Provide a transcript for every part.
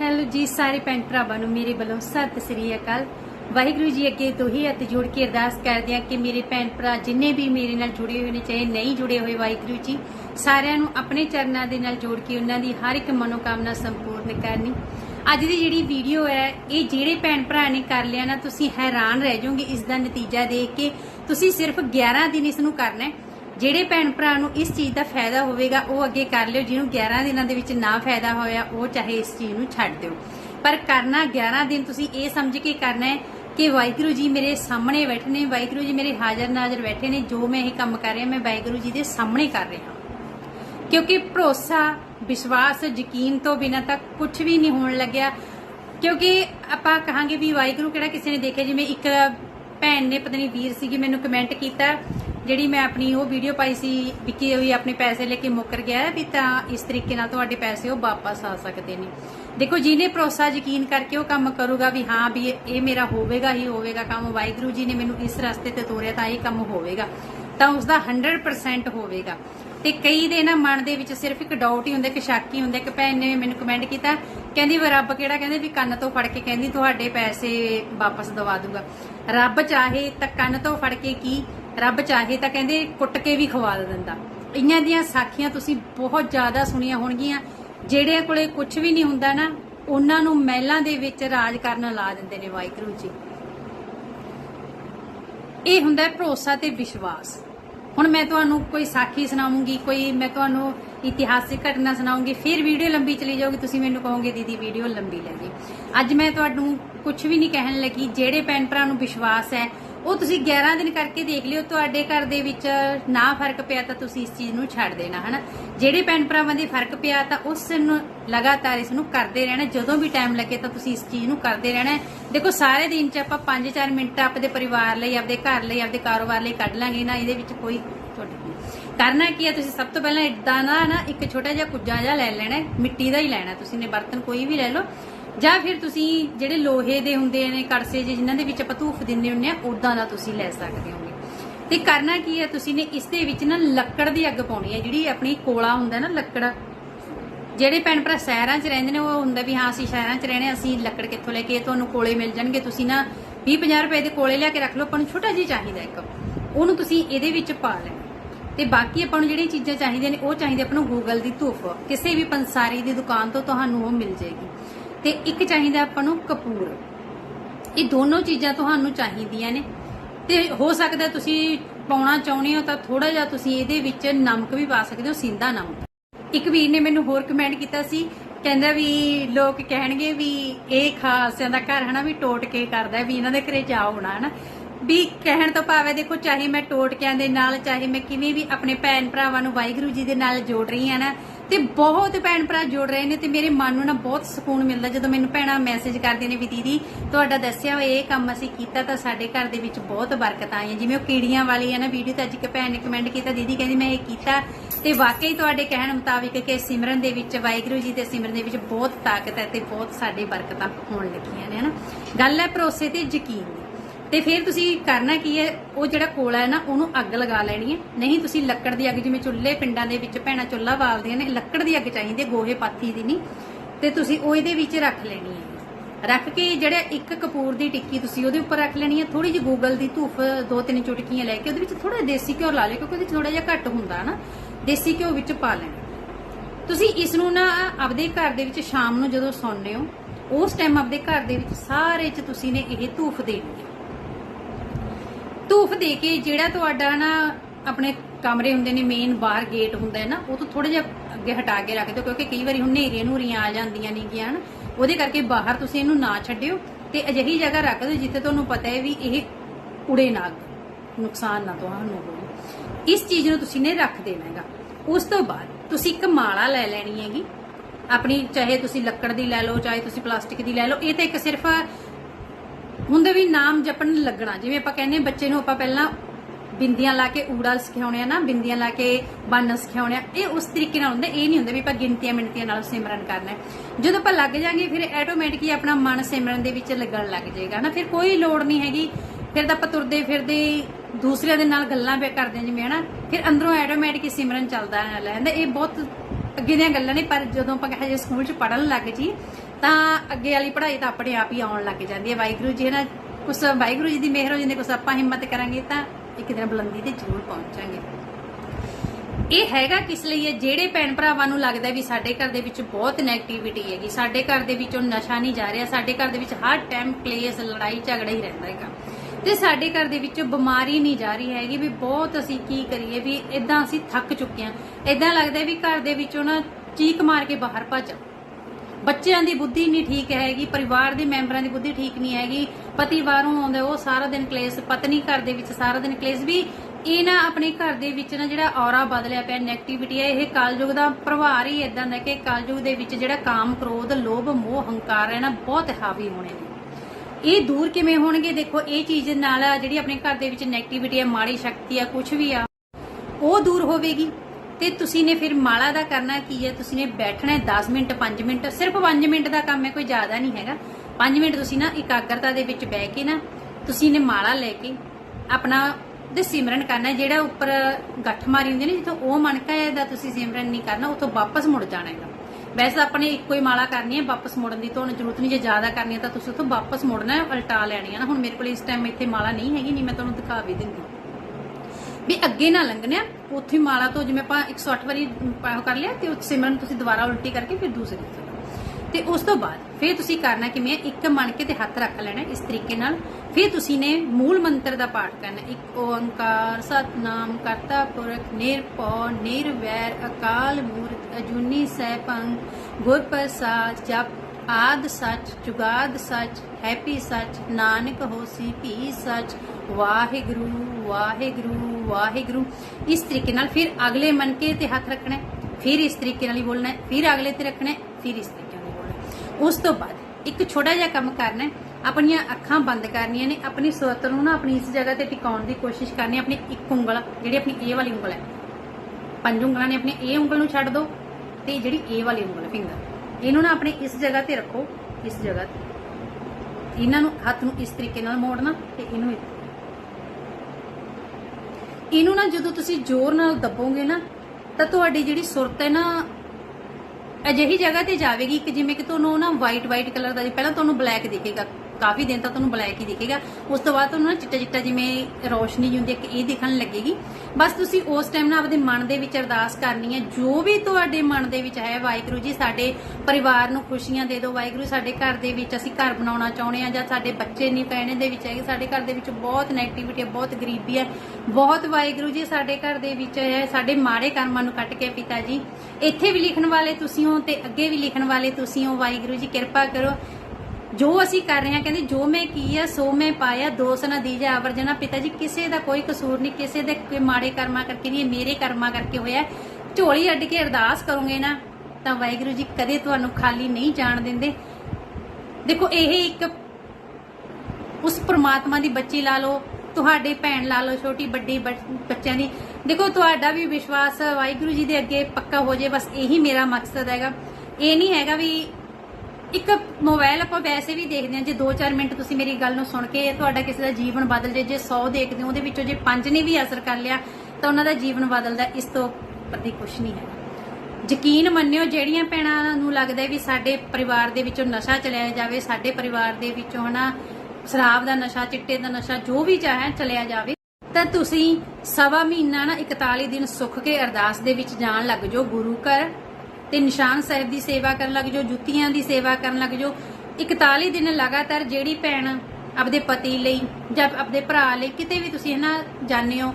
Hello ਜੀ ਸਾਰੇ ਭੈਣ ਭਰਾਵਾਂ ਨੂੰ, ਮੇਰੇ ਵੱਲੋਂ ਸਤਿ ਸ੍ਰੀ ਅਕਾਲ। ਵਾਹਿਗੁਰੂ ਜੀ ਅੱਗੇ ਤੋਂ ਹੀ ਹੱਥ ਜੋੜ ਕੇ ਅਰਦਾਸ ਕਰਦੇ ਹਾਂ ਕਿ ਮੇਰੇ ਭੈਣ ਭਰਾ ਜਿੰਨੇ ਵੀ ਮੇਰੇ ਨਾਲ ਜੁੜੇ ਹੋਏ ਨੇ, ਚਾਹੇ ਨਹੀਂ ਜੁੜੇ ਹੋਏ ਵਾਹਿਗੁਰੂ ਜੀ, ਸਾਰਿਆਂ ਨੂੰ ਆਪਣੇ ਚਰਨਾਂ ਦੇ ਨਾਲ ਜੋੜ ਕੇ ਉਹਨਾਂ ਦੀ ਹਰ ਇੱਕ ਮਨੋਕਾਮਨਾ ਸੰਪੂਰਨ ਕਰਨੀ। ਅੱਜ ਦੀ ਜਿਹੜੀ ਵੀਡੀਓ ਹੈ, ਇਹ ਜਿਹੜੇ ਭੈਣ ਭਰਾ ਨੇ ਕਰ ਲਿਆ ਨਾ, ਤੁਸੀਂ ਹੈਰਾਨ ਰਹਿ ਜਾਓਗੇ ਇਸ ਦਾ ਨਤੀਜਾ ਦੇਖ ਕੇ। ਤੁਸੀਂ ਸਿਰਫ 11 ਦਿਨ ਇਸ ਨੂੰ ਕਰਨਾ ਹੈ। ਜਿਹੜੇ ਭੈਣ ਭਰਾ ਨੂੰ ਇਸ ਚੀਜ਼ ਦਾ ਫਾਇਦਾ ਹੋਵੇਗਾ, ਉਹ ਅੱਗੇ ਕਰ ਲਿਓ। ਜਿਹਨੂੰ 11 ਦਿਨਾਂ ਦੇ ਵਿੱਚ ਨਾ ਫਾਇਦਾ ਹੋਇਆ, ਉਹ ਚਾਹੇ ਇਸ ਚੀਜ਼ ਨੂੰ ਛੱਡ ਦਿਓ। ਪਰ ਕਰਨਾ 11 ਦਿਨ ਤੁਸੀਂ ਇਹ ਸਮਝ ਕੇ ਕਰਨਾ ਹੈ ਕਿ ਵਾਹਿਗੁਰੂ ਜੀ ਮੇਰੇ ਸਾਹਮਣੇ ਬੈਠੇ ਨੇ, ਵਾਹਿਗੁਰੂ ਜੀ ਮੇਰੇ ਹਾਜ਼ਰ ਨਾਜ਼ਰ ਬੈਠੇ ਨੇ, ਜੋ ਮੈਂ ਇਹ ਕੰਮ ਕਰ ਰਿਹਾ, ਮੈਂ ਵਾਹਿਗੁਰੂ ਜੀ ਦੇ ਸਾਹਮਣੇ ਕਰ ਰਿਹਾ ਕਿਉਂਕਿ ਭਰੋਸਾ, ਵਿਸ਼ਵਾਸ, ਯਕੀਨ ਤੋਂ ਬਿਨਾਂ ਤਾਂ ਕੁਝ ਵੀ ਨਹੀਂ ਹੋਣ ਲੱਗਿਆ। ਕਿਉਂਕਿ ਆਪਾਂ ਕਹਾਂਗੇ ਵੀ ਵਾਹਿਗੁਰੂ ਕਿਹੜਾ ਕਿਸੇ ਨੇ ਦੇਖਿਆ? ਜਿਵੇਂ ਇੱਕ ਭੈਣ ਨੇ ਪਤਨੀ ਵੀਰ ਸੀਗੀ, ਮੈਨੂੰ ਕਮੈਂਟ ਕੀਤਾ। ਜਿਹੜੀ ਮੈਂ ਆਪਣੀ ਉਹ ਵੀਡੀਓ ਪਾਈ ਸੀ, ਵਿੱਕੀ ਵੀ ਆਪਣੇ ਪੈਸੇ ਲੈ ਕੇ ਮੁੱਕਰ ਗਿਆ ਹੈ ਵੀ ਤਾਂ ਇਸ ਤਰੀਕੇ ਨਾਲ ਤੁਹਾਡੇ ਪੈਸੇ ਉਹ ਵਾਪਸ ਆ ਸਕਦੇ ਨੇ। ਦੇਖੋ, ਜਿਹਨੇ ਭਰੋਸਾ ਯਕੀਨ ਕਰਕੇ ਉਹ ਕੰਮ ਕਰੂਗਾ ਵੀ ਹਾਂ ਵੀ ਇਹ ਮੇਰਾ ਹੋਵੇਗਾ ਹੀ ਹੋਵੇਗਾ ਕੰਮ, ਵਾਹਿਗੁਰੂ ਜੀ ਨੇ ਮੈਨੂੰ ਇਸ ਰਸਤੇ ਤੇ ਤੋਰਿਆ ਤਾਂ ਇਹ ਕੰਮ ਹੋਵੇਗਾ, ਤਾਂ ਉਸ ਦਾ 100% ਹੋਵੇਗਾ। ਤੇ ਕਈ ਦੇ ਨਾ ਮਨ ਦੇ ਵਿੱਚ ਸਿਰਫ ਇੱਕ ਡਾਊਟ ਹੀ ਹੁੰਦਾ ਕਿ ਸ਼ੱਕ ਹੀ ਹੁੰਦਾ ਕਿ ਭੈਣ ਨੇ ਮੈਨੂੰ ਕਮੈਂਟ ਕੀਤਾ, ਕਹਿੰਦੀ ਵੀ ਰੱਬ ਕਿਹੜਾ ਕਹਿੰਦੇ ਵੀ ਕੰਨ ਤੋਂ ਫੜ ਕੇ ਕਹਿੰਦੀ ਤੁਹਾਡੇ ਪੈਸੇ ਵਾਪਸ ਦਵਾ ਦੂਗਾ। ਰੱਬ ਚਾਹੇ ਤਾਂ ਕੰਨ ਤੋਂ ਫੜ ਕੇ ਕੀ ਰੱਬ ਚਾਹੇ ਤਾਂ ਕਹਿੰਦੇ ਕੁੱਟ ਕੇ ਵੀ ਖਵਾ ਦਿੰਦਾ। ਇਆਂ ਦੀਆਂ ਸਾਖੀਆਂ ਤੁਸੀਂ ਬਹੁਤ ਜ਼ਿਆਦਾ ਸੁਣੀਆਂ ਹੋਣਗੀਆਂ। ਜਿਹੜੇ ਕੋਲੇ ਕੁਝ ਵੀ ਨਹੀਂ ਹੁੰਦਾ ਨਾ, ਉਹਨਾਂ ਨੂੰ ਮਹਿਲਾਂ ਦੇ ਵਿੱਚ ਰਾਜ ਕਰਨ ਲਾ ਦਿੰਦੇ ਨੇ ਵਾਹਿਗੁਰੂ ਜੀ। ਇਹ ਹੁੰਦਾ ਹੈ ਭਰੋਸਾ ਤੇ ਵਿਸ਼ਵਾਸ। ਹੁਣ ਮੈਂ ਤੁਹਾਨੂੰ ਕੋਈ ਸਾਖੀ ਸੁਣਾਉਂਗੀ, ਕੋਈ ਮੈਂ ਤੁਹਾਨੂੰ ਇਤਿਹਾਸਿਕ ਘਟਨਾ ਸੁਣਾਉਂਗੀ, ਫਿਰ ਵੀਡੀਓ ਲੰਬੀ ਚਲੀ ਜਾਊਗੀ, ਤੁਸੀਂ ਮੈਨੂੰ ਕਹੋਗੇ, ਦੀਦੀ, ਵੀਡੀਓ ਲੰਬੀ ਲੈ ਗਈ ਅੱਜ ਮੈਂ ਤੁਹਾਨੂੰ ਕੁਝ ਵੀ ਨਹੀਂ ਕਹਿਣ ਲੱਗੀ, ਜਿਹੜੇ ਭੈਣ ਭਰਾ ਨੂੰ ਵਿਸ਼ਵਾਸ ਹੈ ਉਹ ਤੁਸੀਂ 11 ਦਿਨ ਕਰਕੇ ਦੇਖ ਲਿਓ, ਤੁਹਾਡੇ ਘਰ ਦੇ ਵਿੱਚ ਨਾ ਫ਼ਰਕ ਪਿਆ ਤਾਂ ਤੁਸੀਂ ਇਸ ਚੀਜ਼ ਨੂੰ ਛੱਡ ਦੇਣਾ, ਹਨਾ? ਜਿਹੜੇ ਭੈਣ ਭਰਾਵਾਂ ਦੇ ਫ਼ਰਕ ਪਿਆ ਤਾਂ ਉਸ ਨੂੰ ਲਗਾਤਾਰ ਇਸ ਨੂੰ ਕਰਦੇ ਰਹਿਣਾ, ਜਦੋਂ ਵੀ ਟਾਈਮ ਲੱਗੇ ਤਾਂ ਤੁਸੀਂ ਇਸ ਚੀਜ਼ ਨੂੰ ਕਰਦੇ ਰਹਿਣਾ। ਦੇਖੋ, ਸਾਰੇ ਦਿਨ 'ਚ ਆਪਾਂ 5-4 ਮਿੰਟ ਆਪਣੇ ਪਰਿਵਾਰ ਲਈ, ਆਪਦੇ ਘਰ ਲਈ ਆਪਣੇ ਕਾਰੋਬਾਰ ਲਈ ਕੱਢ ਲਾਂਗੇ ਨਾ, ਇਹਦੇ ਵਿੱਚ ਕੋਈ ਕਰਨਾ ਕੀ ਹੈ ਤੁਸੀਂ ਸਭ ਤੋਂ ਪਹਿਲਾਂ ਇਦਾਂ ਦਾ ਨਾ ਇੱਕ ਛੋਟਾ ਜਿਹਾ ਕੁੱਜਾ ਜਿਹਾ ਲੈ ਲੈਣਾ, ਮਿੱਟੀ ਦਾ ਹੀ ਲੈਣਾ, ਤੁਸੀਂ ਨੇ ਬਰਤਨ ਕੋਈ ਵੀ ਲੈ ਲਓ। ਜਾਂ ਫਿਰ ਤੁਸੀਂ ਜਿਹੜੇ ਲੋਹੇ ਦੇ ਹੁੰਦੇ ਨੇ ਕੜਸੇ ਜੇ ਜਿਨ੍ਹਾਂ ਦੇ ਵਿੱਚ ਆਪਾਂ ਧੂਫ ਦਿੰਦੇ ਹੁੰਦੇ ਆ ਉਦਾਂ ਦਾ ਤੁਸੀਂ ਲੈ ਸਕਦੇ ਹੋਗੇ। ਤੇ ਕਰਨਾ ਕੀ ਹੈ, ਤੁਸੀਂ ਨੇ ਇਸ ਦੇ ਵਿੱਚ ਨਾ ਲੱਕੜ ਦੀ ਅੱਗ ਪਾਉਣੀ ਹੈ, ਜਿਹੜੀ ਆਪਣੀ ਕੋਲਾ ਹੁੰਦਾ ਨਾ ਲੱਕੜ। ਜਿਹੜੇ ਭੈਣ ਭਰਾ ਸ਼ਹਿਰਾਂ 'ਚ ਰਹਿੰਦੇ ਨੇ, ਉਹ ਹੁੰਦਾ ਵੀ ਹਾਂ, ਅਸੀਂ ਸ਼ਹਿਰਾਂ 'ਚ ਰਹਿਣੇ ਅਸੀਂ ਲੱਕੜ ਕਿੱਥੋਂ ਲੈ ਕੇ ਤੁਹਾਨੂੰ ਕੋਲੇ ਮਿਲ ਜਾਣਗੇ। ਤੁਸੀਂ ਨਾ 20-50 ਰੁਪਏ ਦੇ ਕੋਲੇ ਲਿਆ ਕੇ ਰੱਖ ਲਓ, ਆਪਾਂ ਨੂੰ ਛੋਟਾ ਜਿਹਾ ਚਾਹੀਦਾ ਇੱਕ। ਉਹਨੂੰ ਤੁਸੀਂ ਇਹਦੇ ਵਿੱਚ ਪਾ ਲੈਣਾ। ਤੇ ਬਾਕੀ ਆਪਾਂ ਨੂੰ ਜਿਹੜੀਆਂ ਚੀਜ਼ਾਂ ਚਾਹੀਦੀਆਂ ਨੇ, ਉਹ ਚਾਹੀਦੀਆਂ ਆਪਾਂ ਨੂੰ ਗੂਗਲ ਦੀ ਧੂਫ। ਕਿਸੇ ਵੀ ਪੰਸਾਰੀ ਦੀ ਦੁਕਾਨ ਤੋਂ ਤੁਹਾਨੂੰ ਉਹ ਮਿਲ ਜਾਏਗੀ। ਤੇ ਇੱਕ ਚਾਹੀਦਾ ਆਪਾਂ ਨੂੰ ਕਪੂਰ। ਇਹ ਦੋਨੋਂ ਚੀਜ਼ਾਂ ਤੁਹਾਨੂੰ ਚਾਹੀਦੀਆਂ ਨੇ। ਤੇ ਹੋ ਸਕਦਾ ਤੁਸੀਂ ਪਾਉਣਾ ਚਾਹੁੰਦੇ ਹੋ ਤਾਂ ਥੋੜਾ ਜਿਹਾ ਤੁਸੀਂ ਇਹਦੇ ਵਿੱਚ ਨਮਕ ਵੀ ਪਾ ਸਕਦੇ ਹੋ ਸਿੰਦਾ ਨਮਕ। ਇੱਕ ਵੀਰ ਨੇ ਮੈਨੂੰ ਹੋਰ ਕਮੈਂਟ ਕੀਤਾ ਸੀ, ਕਹਿੰਦਾ ਵੀ ਲੋਕ ਕਹਿਣਗੇ ਵੀ ਇਹ ਖਾਸਿਆਂ ਦਾ ਘਰ ਹਨਾ ਵੀ ਟੋਟ ਕੇ ਕਰਦਾ ਵੀ ਇਹਨਾਂ ਦੇ ਘਰੇ ਜਾਓ ਹੋਣਾ ਹਨਾ। ਵੀ ਕਹਿਣ ਤੋਂ ਭਾਵੇਂ ਦੇਖੋ, ਚਾਹੇ ਮੈਂ ਟੋਟਕਿਆਂ ਦੇ ਨਾਲ, ਚਾਹੇ ਮੈਂ ਕਿਵੇਂ ਵੀ ਆਪਣੇ ਭੈਣ ਭਰਾਵਾਂ ਨੂੰ ਵਾਹਿਗੁਰੂ ਜੀ ਦੇ ਨਾਲ ਜੋੜ ਰਹੀ ਹਾਂ ਨਾ, ਤੇ ਬਹੁਤ ਭੈਣ ਭਰਾ ਜੁੜ ਰਹੇ ਨੇ ਤੇ ਮੇਰੇ ਮਨ ਨੂੰ ਨਾ ਬਹੁਤ ਸਕੂਨ ਮਿਲਦਾ ਜਦੋਂ ਮੈਨੂੰ ਭੈਣਾਂ ਮੈਸੇਜ ਕਰਦੀਆਂ ਨੇ ਵੀ ਦੀਦੀ, ਤੁਹਾਡਾ ਦੱਸਿਆ ਹੋਇਆ ਇਹ ਕੰਮ ਅਸੀਂ ਕੀਤਾ ਤਾਂ ਸਾਡੇ ਘਰ ਦੇ ਵਿੱਚ ਬਹੁਤ ਬਰਕਤ ਆਈ ਜਿਵੇਂ ਉਹ ਕੀੜੀਆਂ ਵਾਲੀ ਹੈ ਨਾ ਵੀਡੀਓ ਤੇ ਅੱਜ ਇੱਕ ਭੈਣ ਨੇ ਕਮੈਂਟ ਕੀਤਾ, ਦੀਦੀ ਕਹਿੰਦੀ ਮੈਂ ਇਹ ਕੀਤਾ। ਤੇ ਵਾਕਈ ਤੁਹਾਡੇ ਕਹਿਣ ਮੁਤਾਬਿਕ ਕਿ ਸਿਮਰਨ ਦੇ ਵਿੱਚ, ਵਾਹਿਗੁਰੂ ਜੀ ਦੇ ਸਿਮਰਨ ਦੇ ਵਿੱਚ ਬਹੁਤ ਤਾਕਤ ਹੈ ਤੇ ਬਹੁਤ ਸਾਡੇ ਬਰਕਤਾਂ ਹੋਣ ਲੱਗੀਆਂ ਨੇ, ਹਨਾ? ਗੱਲ ਹੈ ਭਰੋਸੇ ਤੇ ਯਕੀਨ ਤੇ ਫਿਰ ਤੁਸੀਂ ਕਰਨਾ ਕੀ ਹੈ, ਉਹ ਜਿਹੜਾ ਕੋਲਾ ਹੈ ਨਾ, ਉਹਨੂੰ ਅੱਗ ਲਗਾ ਲੈਣੀ ਹੈ। ਨਹੀਂ, ਤੁਸੀਂ ਲੱਕੜ ਦੀ ਅੱਗ, ਜਿਵੇਂ ਚੁੱਲ੍ਹੇ ਪਿੰਡਾਂ ਦੇ ਵਿੱਚ ਭੈਣਾਂ ਚੁੱਲ੍ਹਾ ਬਾਲਦੀਆਂ ਨੇ, ਲੱਕੜ ਦੀ ਅੱਗ ਚਾਹੀਦੀ ਹੈ, ਗੋਹੇ ਪਾਥੀ ਦੀ ਨਹੀਂ। ਤੇ ਤੁਸੀਂ ਉਹ ਇਹਦੇ ਵਿੱਚ ਰੱਖ ਲੈਣੀ ਹੈ। ਰੱਖ ਕੇ ਜਿਹੜਾ ਇੱਕ ਕਪੂਰ ਦੀ ਟਿੱਕੀ ਤੁਸੀਂ ਉਹਦੇ ਉੱਪਰ ਰੱਖ ਲੈਣੀ ਹੈ ਥੋੜੀ ਜਿਹੀ ਗੂਗਲ ਦੀ ਧੂਫ ਦੋ ਤਿੰਨ ਚੁਟਕੀਆਂ ਲੈ ਕੇ ਉਹਦੇ ਵਿੱਚ ਥੋੜਾ ਦੇਸੀ ਘਿਓ ਲਾ ਲਿਓ, ਕਿਉਂਕਿ ਉਹਦੇ ਥੋੜਾ ਜਿਹਾ ਘੱਟ ਹੁੰਦਾ ਨਾ, ਦੇਸੀ ਘਿਓ ਵਿੱਚ ਪਾ ਲੈਣਾ। ਤੁਸੀਂ ਇਸ ਨੂੰ ਨਾ ਆਪਦੇ ਘਰ ਦੇ ਵਿੱਚ ਸ਼ਾਮ ਨੂੰ ਜਦੋਂ ਸੌਂਦੇ ਹੋ, ਉਸ ਟਾਈਮ ਆਪਦੇ ਘਰ ਦੇ ਵਿੱਚ ਸਾਰੇ ਚ ਤੁਸੀਂ ਨੇ ਇਹ ਧੂਫ ਦੇਣੀ ਹੈ। ਧੂਫ ਦੇ ਕੇ ਜਿਹੜਾ ਤੁਹਾਡਾ ਨਾ ਆਪਣੇ ਕਮਰੇ ਹੁੰਦੇ ਨੇ ਮੇਨ ਬਾਹਰ ਗੇਟ ਹੁੰਦਾ ਹੈ ਨਾ, ਉਹ ਤੋਂ ਥੋੜਾ ਜਿਹਾ ਅੱਗੇ ਹਟਾ ਕੇ ਰੱਖ ਦਿਓ, ਕਿਉਂਕਿ ਕਈ ਵਾਰੀ ਹੁਣ ਨੇਰੀਆਂ ਨੂਰੀਆਂ ਆ ਜਾਂਦੀਆਂ ਨੇਗੀਆਂ, ਹਨ। ਉਹਦੇ ਕਰਕੇ ਬਾਹਰ ਤੁਸੀਂ ਇਹਨੂੰ ਨਾ ਛੱਡਿਓ ਤੇ ਅਜਿਹੀ ਜਗ੍ਹਾ ਰੱਖ ਦਿਓ ਜਿੱਥੇ ਤੁਹਾਨੂੰ ਪਤਾ ਹੈ ਵੀ ਇਹ ਉੜੇ ਨਾ ਨੁਕਸਾਨ ਨਾ ਤੁਹਾਨੂੰ ਹੋਵੇ। ਇਸ ਚੀਜ਼ ਨੂੰ ਤੁਸੀਂ ਨੇ ਰੱਖ ਦੇਣਾ ਹੈਗਾ। ਉਸ ਤੋਂ ਬਾਅਦ ਤੁਸੀਂ ਇੱਕ ਮਾਲਾ ਲੈ ਲੈਣੀ ਹੈਗੀ। ਆਪਣੀ ਚਾਹੇ ਤੁਸੀਂ ਲੱਕੜ ਦੀ ਲੈ ਲਓ, ਚਾਹੇ ਤੁਸੀਂ ਪਲਾਸਟਿਕ ਦੀ ਲੈ ਲਓ, ਇਹ ਤਾਂ ਇੱਕ ਸਿਰਫ ਹੁੰਦੇ ਵੀ ਨਾਮ ਜਪਣ ਲੱਗਣਾ। ਜਿਵੇਂ ਆਪਾਂ ਕਹਿੰਦੇ ਬੱਚੇ ਨੂੰ ਆਪਾਂ ਪਹਿਲਾਂ ਬਿੰਦੀਆਂ ਲਾ ਕੇ ਊੜਾ ਸਿਖਾਉਣੇ ਆ ਨਾ, ਬਿੰਦੀਆਂ ਲਾ ਕੇ ਬੰਨ ਸਿਖਾਉਣੇ ਆ, ਇਹ ਉਸ ਤਰੀਕੇ ਨਾਲ ਹੁੰਦਾ। ਇਹ ਨਹੀਂ ਹੁੰਦਾ ਵੀ ਆਪਾਂ ਗਿਣਤੀਆਂ ਮਿੰਟੀਆਂ ਨਾਲ ਸਿਮਰਨ ਕਰਨਾ ਹੈ। ਜਦੋਂ ਆਪਾਂ ਲੱਗ ਜਾਾਂਗੇ, ਫਿਰ ਆਟੋਮੈਟਿਕ ਹੀ ਆਪਣਾ ਮਨ ਸਿਮਰਨ ਦੇ ਵਿੱਚ ਲੱਗਣ ਲੱਗ ਜਾਏਗਾ ਨਾ। ਫਿਰ ਕੋਈ ਲੋੜ ਨਹੀਂ ਹੈਗੀ। ਫਿਰ ਤਾਂ ਆਪਾਂ ਤੁਰਦੇ ਫਿਰਦੇ ਦੂਸਰਿਆਂ ਦੇ ਨਾਲ ਗੱਲਾਂ ਵੀ ਕਰਦੇ ਹਾਂ, ਜਿਵੇਂ ਹਨਾ। ਫਿਰ ਅੰਦਰੋਂ ਆਟੋਮੈਟਿਕ ਹੀ ਸਿਮਰਨ ਚੱਲਦਾ ਰਹਿੰਦਾ। ਇਹ ਬਹੁਤ ਅੱਗੇ ਦੀਆਂ ਗੱਲਾਂ ਨੇ, ਪਰ ਜਦੋਂ ਆਪਾਂ ਹਜੇ ਸਕੂਲ 'ਚ ਪੜਨ ਲੱਗ ਜੀ ਤਾਂ ਅੱਗੇ ਵਾਲੀ ਪੜ੍ਹਾਈ ਤਾਂ ਆਪਣੇ ਆਪ ਹੀ ਆਉਣ ਲੱਗ ਜਾਂਦੀ ਹੈ। ਵਾਹਿਗੁਰੂ ਜੀ ਨਾ ਕੁਛ ਵਾਹਿਗੁਰੂ ਜੀ ਦੀ ਮਿਹਰ ਹੋ ਜਾਂਦੀ ਕੁਛ ਆਪਾਂ ਹਿੰਮਤ ਕਰਾਂਗੇ ਤਾਂ ਇੱਕ ਦਿਨ ਬੁਲੰਦੀ ਤੇ ਜ਼ਰੂਰ ਪਹੁੰਚਾਂਗੇ। ਇਹ ਹੈਗਾ ਕਿਸ ਲਈ ਹੈ? ਜਿਹੜੇ ਭੈਣ ਭਰਾਵਾਂ ਨੂੰ ਲੱਗਦਾ ਵੀ ਸਾਡੇ ਘਰ ਦੇ ਵਿੱਚ ਬਹੁਤ ਨੈਗੇਟਿਵਿਟੀ ਹੈਗੀ, ਸਾਡੇ ਘਰ ਦੇ ਵਿੱਚੋਂ ਨਸ਼ਾ ਨਹੀਂ ਜਾ ਰਿਹਾ, ਸਾਡੇ ਘਰ ਦੇ ਵਿੱਚ ਹਰ ਟਾਈਮ ਕਲੇਸ਼ ਲੜਾਈ ਝਗੜਾ ਹੀ ਰਹਿੰਦਾ ਹੈਗਾ। ਤੇ ਸਾਡੇ ਘਰ ਦੇ ਵਿੱਚੋਂ ਬਿਮਾਰੀ ਨਹੀਂ ਜਾ ਰਹੀ ਹੈਗੀ ਵੀ ਬਹੁਤ ਅਸੀਂ ਕੀ ਕਰੀਏ, ਵੀ ਇਦਾਂ ਅਸੀਂ ਥੱਕ ਚੁੱਕੇ ਹਾਂ। ਇਦਾਂ ਲੱਗਦਾ ਵੀ ਘਰ ਦੇ ਵਿੱਚੋਂ ਨਾ ਚੀਕ ਮਾਰ ਕੇ ਬਾਹਰ ਭੱਜ ਬੱਚਿਆਂ ਦੀ ਬੁੱਧੀ ਨਹੀਂ ਠੀਕ ਹੈਗੀ, ਪਰਿਵਾਰ ਦੇ ਮੈਂਬਰਾਂ ਦੀ ਬੁੱਧੀ ਠੀਕ ਨਹੀਂ ਹੈਗੀ, ਪਤੀ ਬਾਹਰੋਂ ਆਉਂਦਾ, ਉਹ ਸਾਰਾ ਦਿਨ ਕਲੇਸ਼, ਪਤਨੀ ਘਰ ਦੇ ਵਿੱਚ ਸਾਰਾ ਦਿਨ ਕਲੇਸ਼ ਵੀ ਇਹ ਨਾ ਆਪਣੇ ਘਰ ਦੇ ਵਿੱਚ ਨਾ ਜਿਹੜਾ ਔਰਾ ਬਦਲਿਆ ਪਿਆ ਨੈਗੇਟਿਵਿਟੀ ਹੈ, ਇਹ ਕਾਲਯੁਗ ਦਾ ਪ੍ਰਭਾਵ ਹੀ ਇਦਾਂ ਦਾ ਕਿ ਕਾਲਯੁਗ ਦੇ ਵਿੱਚ ਜਿਹੜਾ ਕਾਮ, ਕ੍ਰੋਧ, ਲੋਭ, ਮੋਹ, ਹੰਕਾਰ ਹੈ ਨਾ, ਬਹੁਤ ਹਾਵੀ ਹੋਣੇ ਨੇ। ਇਹ ਦੂਰ ਕਿਵੇਂ ਹੋਣਗੇ? ਦੇਖੋ, ਇਹ ਚੀਜ਼ ਨਾਲ ਜਿਹੜੀ ਆਪਣੇ ਘਰ ਦੇ ਵਿੱਚ ਨੈਗੇਟਿਵਿਟੀ ਹੈ, ਮਾੜੀ ਸ਼ਕਤੀ ਹੈ ਕੁਝ ਵੀ ਆ, ਉਹ ਦੂਰ ਹੋਵੇਗੀ। ਤੇ ਤੁਸੀਂ ਨੇ ਫਿਰ ਮਾਲਾ ਦਾ ਕਰਨਾ ਕੀ ਹੈ? ਤੁਸੀਂ ਨੇ ਬੈਠਣਾ ਹੈ 10 ਮਿੰਟ 5 ਮਿੰਟ, ਸਿਰਫ 5 ਮਿੰਟ ਦਾ ਕੰਮ ਹੈ, ਕੋਈ ਜ਼ਿਆਦਾ ਨਹੀਂ ਹੈਗਾ। 5 ਮਿੰਟ ਤੁਸੀਂ ਨਾ ਇਕਾਗਰਤਾ ਦੇ ਵਿੱਚ ਬਹਿ ਕੇ ਨਾ ਤੁਸੀਂ ਨੇ ਮਾਲਾ ਲੈ ਕੇ ਆਪਣਾ ਦੇ ਸਿਮਰਨ ਕਰਨਾ ਜਿਹੜਾ ਉੱਪਰ ਗੱਠ ਮਾਰੀ ਹੁੰਦੀ ਹੈ ਨਾ, ਜਿੱਥੋਂ ਉਹ ਮਣਕਾ ਹੈ ਦਾ ਤੁਸੀਂ ਸਿਮਰਨ ਨਹੀਂ ਕਰਨਾ, ਉੱਥੋਂ ਵਾਪਸ ਮੁੜ ਜਾਣਾ ਹੈਗਾ। ਵੈਸੇ ਆਪਣੇ ਇੱਕੋ ਹੀ ਮਾਲਾ ਕਰਨੀ ਹੈ, ਵਾਪਸ ਮੁੜਨ ਦੀ ਤੁਹਾਨੂੰ ਜ਼ਰੂਰਤ ਨਹੀਂ, ਜੇ ਜ਼ਿਆਦਾ ਕਰਨੀ ਹੈ ਤਾਂ ਤੁਸੀਂ ਉੱਥੋਂ ਵਾਪਸ ਮੁੜਨਾ ਹੈ, ਉਲਟਾ ਲੈਣੀ ਹੈ ਨਾ। ਹੁਣ ਮੇਰੇ ਕੋਲ ਇਸ ਟਾਈਮ ਇੱਥੇ ਮਾਲਾ ਨਹੀਂ ਹੈਗੀ, ਨਹੀਂ ਮੈਂ ਤੁਹਾਨੂੰ ਦਿਖਾ ਵੀ ਦਿੰਦੀ। ਵੀ ਅੱਗੇ ਨਾ ਲੰਘਣਿਆ ਉੱਥੇ ਮਾਲਾ ਤੋਂ ਜਿਵੇਂ ਆਪਾਂ 108 ਵਾਰੀ ਕਰ ਲਿਆ ਤੇ ਉਹ ਸਿਮਰਨ ਤੁਸੀਂ ਦੁਬਾਰਾ ਉਲਟੀ ਕਰਕੇ ਫਿਰ ਦੂਸਰੀ ਤੇ ਉਸ ਤੋਂ ਬਾਅਦ ਫਿਰ ਤੁਸੀਂ ਕਰਨਾ ਕਿਵੇਂ ਹੈ? ਇੱਕ ਮਣਕੇ ਤੇ ਹੱਥ ਰੱਖ ਲੈਣਾ ਇਸ ਤਰੀਕੇ ਨਾਲ। ਫਿਰ ਤੁਸੀਂ ਨੇ ਮੂਲ ਮੰਤਰ ਦਾ ਪਾਠ ਕਰਨਾ। ਇੱਕ ਓੰਕਾਰ, ਸਤਨਾਮ ਕਰਤਾ ਪੁਰਖ ਨਿਰਭਉ, ਨਿਰਵੈਰ, ਅਕਾਲ ਮੂਰਤ, ਅਜੂਨੀ ਸੈਭੰ ਗੁਰ ਪ੍ਰਸਾਦ ਜਪ, ਆਦ ਸੱਚ, ਜੁਗਾਦ ਸੱਚ, ਹੈਪੀ ਸੱਚ, ਨਾਨਕ ਹੋਸੀ, ਭੀ ਸੱਚ, ਵਾਹਿਗੁਰੂ। ਵਾਹਿਗੁਰੂ ਵਾਹਿਗੁਰੂ। ਇਸ ਤਰੀਕੇ ਨਾਲ ਫਿਰ ਅਗਲੇ ਮਨਕੇ ਤੇ ਹੱਥ ਰੱਖਣਾ ਫਿਰ ਇਸ ਤਰੀਕੇ ਨਾਲ ਹੀ ਬੋਲਣਾ ਫਿਰ ਅਗਲੇ ਤੇ ਰੱਖਣਾ ਫਿਰ ਇਸ ਤਰੀਕੇ ਨਾਲ ਬੋਲਣਾ ਉਸ ਤੋਂ ਬਾਅਦ ਇੱਕ ਛੋਟਾ ਜਿਹਾ ਕੰਮ ਕਰਨਾ ਹੈ, ਆਪਣੀਆਂ ਅੱਖਾਂ ਬੰਦ ਕਰਨੀਆਂ ਨੇ ਆਪਣੀ ਸੁਰਤ ਨੂੰ ਨਾ ਆਪਣੀ ਇਸ ਜਗ੍ਹਾ ਤੇ ਟਿਕਾਉਣ ਦੀ ਕੋਸ਼ਿਸ਼ ਕਰਨੀ ਆਪਣੀ ਇੱਕ ਉਂਗਲ ਜਿਹੜੀ ਆਪਣੀ ਇਹ ਵਾਲੀ ਉਂਗਲ ਹੈ। ਪੰਜ ਉਂਗਲਾਂ ਨੇ ਆਪਣੀ ਇਹ ਉਂਗਲ ਨੂੰ ਛੱਡ ਦਿਓ ਤੇ ਜਿਹੜੀ ਇਹ ਵਾਲੀ ਉਂਗਲ ਫਿੰਗਰ ਇਹਨੂੰ ਨਾ ਆਪਣੇ ਇਸ ਜਗ੍ਹਾ ਤੇ ਰੱਖੋ ਇਸ ਜਗ੍ਹਾ ਤੇ। ਇਹਨਾਂ ਨੂੰ ਹੱਥ ਨੂੰ ਇਸ ਤਰੀਕੇ ਨਾਲ ਮੋੜਨਾ ਤੇ ਇਹਨੂੰ ਇਹਨੂੰ ਨਾ ਜਦੋਂ ਤੁਸੀਂ ਜ਼ੋਰ ਨਾਲ ਦੱਬੋਗੇ ਨਾ, ਤਾਂ ਤੁਹਾਡੀ ਜਿਹੜੀ ਸੁਰਤ ਹੈ ਨਾ, ਅਜਿਹੀ ਜਗ੍ਹਾ ਤੇ ਜਾਵੇਗੀ ਕਿ ਜਿਵੇਂ ਕਿ ਤੁਹਾਨੂੰ ਨਾ ਵਾਈਟ ਵਾਈਟ ਕਲਰ ਦਾ ਪਹਿਲਾਂ ਤੁਹਾਨੂੰ ਬਲੈਕ ਦਿਖੇਗਾ। ਕਾਫੀ ਦਿਨ ਤੱਕ ਤੁਹਾਨੂੰ ਬਲੈਕ ਹੀ ਦਿਖੇਗਾ। ਉਸ ਤੋਂ ਬਾਅਦ ਤੁਹਾਨੂੰ ਨਾ ਚਿੱਟਾ ਚਿੱਟਾ ਜਿਵੇਂ ਰੋਸ਼ਨੀ ਹੁੰਦੀ ਹੈ ਇਹ ਦਿਖਣ ਲੱਗੇਗੀ। ਬਸ ਤੁਸੀਂ ਉਸ ਟਾਈਮ ਨਾ ਆਪਦੇ ਮਨ ਦੇ ਵਿੱਚ ਅਰਦਾਸ ਕਰਨੀ ਹੈ। ਜੋ ਵੀ ਤੁਹਾਡੇ ਮਨ ਦੇ ਵਿੱਚ ਹੈ, ਵਾਹਿਗੁਰੂ ਜੀ, ਸਾਡੇ ਪਰਿਵਾਰ ਨੂੰ ਖੁਸ਼ੀਆਂ ਦੇ ਦਿਓ। ਵਾਹਿਗੁਰੂ, ਸਾਡੇ ਘਰ ਦੇ ਵਿੱਚ ਅਸੀਂ ਘਰ ਬਣਾਉਣਾ ਚਾਹੁੰਦੇ ਆ ਜਾਂ ਸਾਡੇ ਬੱਚੇ ਨਹੀਂ ਕਹਿਣੇ ਦੇ ਵਿੱਚ ਹੈਗੇ, ਸਾਡੇ ਘਰ ਦੇ ਵਿੱਚ ਬਹੁਤ ਨੈਗੇਟਿਵਿਟੀ ਹੈ, ਬਹੁਤ ਗਰੀਬੀ ਹੈ। ਬਹੁਤ ਵਾਹਿਗੁਰੂ ਜੀ, ਸਾਡੇ ਘਰ ਦੇ ਵਿੱਚ ਹੈ, ਸਾਡੇ ਮਾੜੇ ਕਰਮਾਂ ਨੂੰ ਕੱਟ ਕੇ ਪਿਤਾ ਜੀ। ਇੱਥੇ ਵੀ ਲਿਖਣ ਵਾਲੇ ਤੁਸੀਂ ਹੋ ਤੇ ਅੱਗੇ ਵੀ ਲਿਖਣ ਵਾਲੇ ਤੁਸੀਂ ਹੋ। ਵਾਹਿਗੁਰੂ ਜੀ, ਕਿਰਪਾ ਕਰੋ। ਜੋ ਅਸੀਂ ਕਰ ਰਹੇ ਹਾਂ, ਕਹਿੰਦੇ ਜੋ ਮੈਂ ਕੀਆ ਸੋ ਮੈਂ ਪਾਇਆ ਦੋਸ ਨਾ ਦੀਜਾ ਆਵਰਜਨਾ, ਪਿਤਾ ਜੀ ਕਿਸੇ ਦਾ ਕੋਈ ਕਸੂਰ ਨਹੀਂ, ਕਿਸੇ ਦੇ ਕੋਈ ਮਾੜੇ ਕਰਮਾਂ ਕਰਕੇ ਨਹੀਂ ਮੇਰੇ ਕਰਮਾਂ ਕਰਕੇ ਹੋਇਆ। ਝੋਲੀ ਅੱਡ ਕੇ ਅਰਦਾਸ ਕਰੋਗੇ ਨਾ, ਤਾਂ ਵਾਹਿਗੁਰੂ ਜੀ ਕਦੇ ਤੁਹਾਨੂੰ ਖਾਲੀ ਨਹੀਂ ਜਾਣ ਦਿੰਦੇ। ਦੇਖੋ, ਇਹ ਇੱਕ ਉਸ ਪ੍ਰਮਾਤਮਾ ਦੀ ਬੱਚੀ ਲਾ ਲਓ, ਤੁਹਾਡੇ ਭੈਣ ਲਾ ਲਓ, ਛੋਟੀ ਵੱਡੀ ਬੱਚਿਆਂ ਦੀ। ਦੇਖੋ, ਤੁਹਾਡਾ ਵੀ ਵਿਸ਼ਵਾਸ ਵਾਹਿਗੁਰੂ ਜੀ ਦੇ ਅੱਗੇ ਪੱਕਾ ਹੋ ਜੇ ਬਸ ਇਹੀ ਮੇਰਾ ਮਕਸਦ ਹੈਗਾ। ਇਹ ਨਹੀਂ ਹੈਗਾ ਵੀ ਇੱਕ ਮੋਬਾਈਲ ਆਪਾਂ ਵੈਸੇ ਵੀ ਦੇਖਦੇ ਹਾਂ, ਜੇ 2-4 ਮਿੰਟ ਤੁਸੀਂ ਮੇਰੀ ਗੱਲ ਨੂੰ ਸੁਣ ਕੇ ਤੁਹਾਡਾ ਕਿਸੇ ਦਾ ਜੀਵਨ ਬਦਲ ਜੇ ਜੇ 100 ਦੇਖਦੇ ਹੋ, ਉਹਦੇ ਵਿੱਚੋਂ ਜੇ 5 ਨੇ ਵੀ ਅਸਰ ਕਰ ਲਿਆ, ਤਾਂ ਉਹਨਾਂ ਦਾ ਜੀਵਨ ਬਦਲਦਾ, ਇਸ ਤੋਂ ਪ੍ਰਤੀ ਕੁਝ ਨਹੀਂ ਹੈ ਯਕੀਨ ਮੰਨਿਓ, ਜਿਹੜੀਆਂ ਭੈਣਾਂ ਨੂੰ ਲੱਗਦਾ ਵੀ ਸਾਡੇ ਪਰਿਵਾਰ ਦੇ ਵਿੱਚੋਂ ਨਸ਼ਾ ਚਲਿਆ ਜਾਵੇ, ਸਾਡੇ ਪਰਿਵਾਰ ਦੇ ਵਿੱਚੋਂ ਹਨਾ, ਸ਼ਰਾਬ ਦਾ ਨਸ਼ਾ, ਚਿੱਟੇ ਦਾ ਨਸ਼ਾ, ਜੋ ਵੀ ਚਾਹੇ ਚਲਿਆ ਜਾਵੇ, ਤਾਂ ਤੁਸੀਂ ਸਵਾ ਮਹੀਨਾ ਨਾ 41 ਦਿਨ ਸੁੱਖ ਕੇ ਅਰਦਾਸ ਦੇ ਵਿੱਚ ਜਾਣ ਲੱਗ ਜਾਓ, ਗੁਰੂ ਘਰ ਤੇ ਨਿਸ਼ਾਨ ਸਾਹਿਬ ਦੀ ਸੇਵਾ ਕਰਨ ਲੱਗ ਜਾਓ, ਜੁੱਤੀਆਂ ਦੀ ਸੇਵਾ ਕਰਨ ਲੱਗ ਜਾਓ। 41 ਦਿਨ ਲਗਾਤਾਰ ਜਿਹੜੀ ਭੈਣ ਆਪਦੇ ਪਤੀ ਲਈ ਜਾਂ ਆਪਦੇ ਭਰਾ ਲਈ ਕਿਤੇ ਵੀ ਤੁਸੀਂ ਹਨਾ ਜਾਣਦੇ ਹੋ,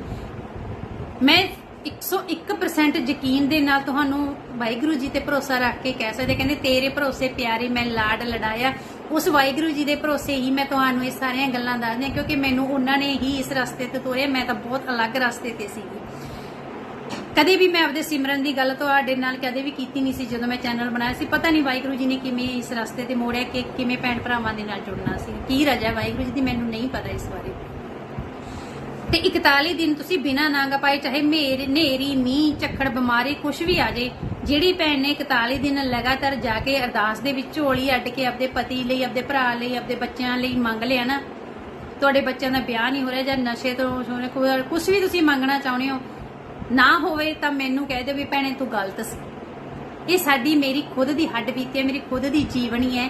ਮੈਂ 101% ਯਕੀਨ ਦੇ ਨਾਲ ਤੁਹਾਨੂੰ ਵਾਹਿਗੁਰੂ ਜੀ ਤੇ ਭਰੋਸਾ ਰੱਖ ਕੇ ਕਹਿ ਸਕਦੇ, ਕਹਿੰਦੇ ਤੇਰੇ ਭਰੋਸੇ ਪਿਆਰੇ ਮੈਂ ਲਾਡ ਲੜਾਇਆ। ਉਸ ਵਾਹਿਗੁਰੂ ਜੀ ਦੇ ਭਰੋਸੇ ਹੀ ਮੈਂ ਤੁਹਾਨੂੰ ਇਹ ਸਾਰੀਆਂ ਗੱਲਾਂ ਦੱਸਦੀ ਹਾਂ, ਕਿਉਂਕਿ ਮੈਨੂੰ ਉਹਨਾਂ ਨੇ ਹੀ ਇਸ ਰਸਤੇ ਤੇ ਤੋਰਿਆ, ਮੈਂ ਤਾਂ ਬਹੁਤ ਅਲੱਗ ਰਸਤੇ ਤੇ ਸੀਗੀ। ਕਦੇ ਵੀ ਮੈਂ ਆਪਦੇ ਸਿਮਰਨ ਦੀ ਗੱਲ ਤੁਹਾਡੇ ਨਾਲ ਕਦੇ ਵੀ ਕੀਤੀ ਨਹੀਂ ਸੀ ਜਦੋਂ ਮੈਂ ਚੈਨਲ ਬਣਾਇਆ ਸੀ। ਪਤਾ ਨਹੀਂ ਵਾਹਿਗੁਰੂ ਜੀ ਨੇ ਕਿਵੇਂ ਇਸ ਰਸਤੇ ਤੇ ਮੋੜਿਆ ਕਿ ਕਿਵੇਂ ਭੈਣ ਭਰਾਵਾਂ ਦੇ ਨਾਲ ਜੁੜਨਾ ਸੀ। ਕੀ ਰਜਾ ਵਾਹਿਗੁਰੂ ਜੀ ਦੀ ਮੈਨੂੰ ਨਹੀਂ ਪਤਾ ਇਸ ਬਾਰੇ। ਤੇ 41 ਦਿਨ ਤੁਸੀਂ ਬਿਨਾ ਨਾਂਗਾ ਪਾਏ, ਚਾਹੇ ਮੇਰ, ਨੇਰੀ, ਮੀਂਹ, ਝੱਖੜ, ਬਿਮਾਰੀ ਕੁਝ ਵੀ ਆ ਜੇ, ਜਿਹੜੀ ਭੈਣ ਨੇ 41 ਦਿਨ ਲਗਾਤਾਰ ਜਾ ਕੇ ਅਰਦਾਸ ਦੇ ਵਿੱਚ ਝੋਲੀ ਅੱਡ ਕੇ ਆਪਦੇ ਪਤੀ ਲਈ, ਆਪਦੇ ਭਰਾ ਲਈ, ਆਪਦੇ ਬੱਚਿਆਂ ਲਈ ਮੰਗ ਲਿਆ ਨਾ, ਤੁਹਾਡੇ ਬੱਚਿਆਂ ਦਾ ਵਿਆਹ ਨਹੀਂ ਹੋ ਰਿਹਾ ਜਾਂ ਨਸ਼ੇ ਤੋਂ ਹੋਣੇ ਕੋਈ ਕੁਝ ਵੀ ਤੁਸੀਂ ਮੰਗਣਾ ਚਾਹੁੰਦੇ ਹੋ ਨਾ ਹੋਵੇ ਤਾਂ ਮੈਨੂੰ ਕਹਿ ਦਿਓ ਵੀ ਭੈਣੇ ਤੂੰ ਗਲਤ ਸੀ। ਇਹ ਸਾਡੀ ਮੇਰੀ ਖੁਦ ਦੀ ਹੱਡ ਬੀਤੀ ਹੈ, ਮੇਰੀ ਖੁਦ ਦੀ ਜੀਵਨੀ ਹੈ।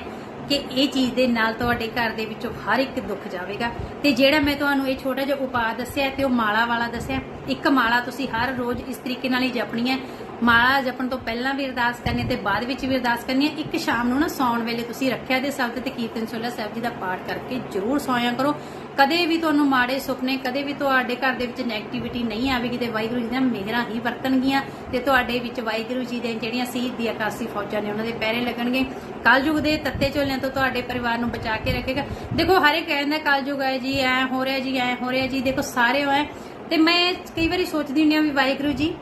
ਕਿ ਇਹ ਚੀਜ਼ ਦੇ ਨਾਲ ਤੁਹਾਡੇ ਘਰ ਦੇ ਵਿੱਚੋਂ ਹਰ ਇੱਕ ਦੁੱਖ ਜਾਵੇਗਾ। ਤੇ ਜਿਹੜਾ ਮੈਂ ਤੁਹਾਨੂੰ ਇਹ ਛੋਟਾ ਜਿਹਾ ਉਪਾਅ ਦੱਸਿਆ ਤੇ ਉਹ ਮਾਲਾ ਵਾਲਾ ਦੱਸਿਆ, ਇੱਕ ਮਾਲਾ ਤੁਸੀਂ ਹਰ ਰੋਜ਼ ਇਸ ਤਰੀਕੇ ਨਾਲ ਹੀ ਜਪਣੀ ਹੈ। ਮਾਲਾ ਜਪਣ ਤੋਂ ਪਹਿਲਾਂ ਵੀ ਅਰਦਾਸ ਕਰਨੀ ਤੇ ਬਾਅਦ ਵਿੱਚ ਵੀ ਅਰਦਾਸ ਕਰਨੀ ਹੈ। ਇੱਕ ਸ਼ਾਮ ਨੂੰ ਨਾ ਸੌਣ ਵੇਲੇ ਤੁਸੀਂ ਰੱਖਿਆ ਦੇ ਸ਼ਬਦ ਤੇ ਕੀਰਤਨ ਸੋਲਾ ਸਾਹਿਬ ਜੀ ਦਾ ਪਾਠ ਕਰਕੇ ਜ਼ਰੂਰ ਸੌਂਇਆ ਕਰੋ। ਕਦੇ ਵੀ ਤੁਹਾਨੂੰ ਮਾੜੇ ਸੁਪਨੇ ਕਦੇ ਵੀ ਤੁਹਾਡੇ ਘਰ ਦੇ ਵਿੱਚ ਨੈਗੇਟਿਵਿਟੀ ਨਹੀਂ ਆਵੇਗੀ ਤੇ ਵਾਹਿਗੁਰੂ ਜੀ ਦੀਆਂ ਮਿਹਰਾਂ ਹੀ ਵਰਤਣਗੀਆਂ ਤੇ ਤੁਹਾਡੇ ਵਿੱਚ ਵਾਹਿਗੁਰੂ ਜੀ ਦੇ ਜਿਹੜੀਆਂ ਸੀ ਦੀ ਆਕਾਸ਼ੀ ਫੌਜਾਂ ਨੇ ਉਹਨਾਂ ਦੇ ਪੈਰੇ ਲੱਗਣਗੇ। ਕਲਯੁਗ ਦੇ ਤੱਤੇ ਝੋਲਿਆਂ ਤੋਂ ਤੁਹਾਡੇ ਪਰਿਵਾਰ ਨੂੰ ਬਚਾ ਕੇ ਰੱਖੇਗਾ। ਦੇਖੋ, ਹਰ ਇੱਕ ਕਹਿੰਦਾ ਕਲਯੁਗ ਹੈ ਜੀ, ਐ ਹੋ ਰਿਹਾ ਜੀ, ਐ ਹੋ ਰਿਹਾ ਜੀ, ਦੇਖੋ ਸਾਰੇ ਐ। ਤੇ ਮੈਂ ਕਈ ਵਾਰੀ ਸੋਚਦੀ ਹੁੰਦੀ ਆ ਵੀ ਵਾਹਿਗੁਰੂ ਜੀ,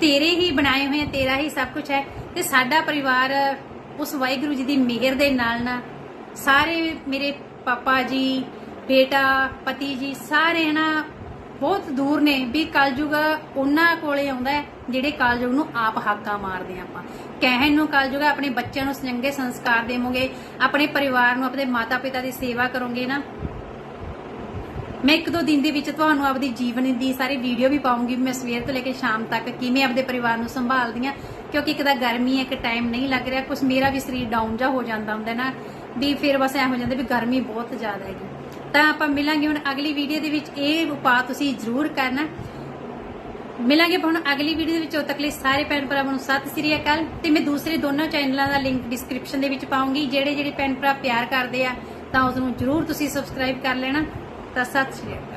ਤੇਰੇ ਹੀ ਬਣਾਏ ਹੋਏ ਤੇਰਾ ਹੀ ਸਭ ਕੁਝ ਹੈ। ਤੇ ਸਾਡਾ ਪਰਿਵਾਰ ਉਸ ਵਾਹਿਗੁਰੂ ਜੀ ਦੀ ਮਿਹਰ ਦੇ ਨਾਲ ਨਾ ਸਾਰੇ ਮੇਰੇ ਪਾਪਾ ਜੀ, ਬੇਟਾ, ਪਤੀ ਜੀ, ਸਾਰੇ ਨਾ ਬਹੁਤ ਦੂਰ ਨੇ ਵੀ ਕਲਯੁਗ ਉਹਨਾਂ ਕੋਲੇ ਆਉਂਦਾ ਹੈ, ਜਿਹੜੇ ਕਲਯੁਗ ਨੂੰ ਆਪ ਹਾਕਾ ਮਾਰਦੇ ਆ ਆਪਾਂ। ਕਹਿਣ ਨੂੰ ਕਲਯੁਗ ਆਪਣੇ ਬੱਚਿਆਂ ਨੂੰ ਚੰਗੇ ਸੰਸਕਾਰ ਦੇਵੋਗੇ, ਆਪਣੇ ਪਰਿਵਾਰ ਨੂੰ, ਆਪਣੇ ਮਾਤਾ ਪਿਤਾ ਦੀ ਸੇਵਾ ਕਰੋਗੇ ਨਾ। ਮੈਂ ਇੱਕ ਦੋ ਦਿਨ ਦੇ ਵਿੱਚ ਤੁਹਾਨੂੰ ਆਪਦੀ ਜੀਵਨ ਦੀ ਸਾਰੀ ਵੀਡੀਓ ਵੀ ਪਾਉਂਗੀ ਮੈਂ ਸਵੇਰ ਤੋਂ ਲੈ ਕੇ ਸ਼ਾਮ ਤੱਕ ਕਿਵੇਂ ਆਪਦੇ ਪਰਿਵਾਰ ਨੂੰ ਸੰਭਾਲਦੀ ਆ ਕਿਉਂਕਿ ਇੱਕ ਤਾਂ ਗਰਮੀ ਹੈ, ਇੱਕ ਟਾਈਮ ਨਹੀਂ ਲੱਗ ਰਿਹਾ ਕੁਝ ਮੇਰਾ ਵੀ ਸਰੀਰ ਡਾਊਨ ਜਾ ਹੋ ਜਾਂਦਾ ਹੁੰਦਾ ਨਾ। ਵੀ ਫਿਰ ਬਸ ਐ ਹੋ ਜਾਂਦਾ ਵੀ ਗਰਮੀ ਬਹੁਤ ਜ਼ਿਆਦਾ ਹੈਗੀ। ਤਾਂ ਆਪਾਂ ਮਿਲਾਂਗੇ ਹੁਣ ਅਗਲੀ ਵੀਡੀਓ ਦੇ ਵਿੱਚ। ਇਹ ਉਪਾਅ ਤੁਸੀਂ ਜ਼ਰੂਰ ਕਰਨਾ। ਮਿਲਾਂਗੇ ਹੁਣ ਅਗਲੀ ਵੀਡੀਓ ਦੇ ਵਿੱਚ। ਉਦੋਂ ਤੱਕ ਲਈ ਸਾਰੇ ਭੈਣ ਭਰਾਵਾਂ ਨੂੰ ਸਤਿ ਸ੍ਰੀ ਅਕਾਲ। ਤੇ ਮੈਂ ਦੂਸਰੇ ਦੋਨਾਂ ਚੈਨਲਾਂ ਦਾ ਲਿੰਕ ਡਿਸਕ੍ਰਿਪਸ਼ਨ ਦੇ ਵਿੱਚ ਪਾਉਂਗੀ। ਜਿਹੜੇ ਜਿਹੜੇ ਭੈਣ ਭਰਾ ਪਿਆਰ ਕਰਦੇ ਆ, ਤਾਂ ਉਸ ਨੂੰ ਜ਼ਰੂਰ ਤੁਸੀਂ ਸਬਸਕ੍ਰਾਈਬ ਕਰ ਲੈਣਾ। ਤਾਂ ਸਤਿ ਸ੍ਰੀ ਅਕਾਲ।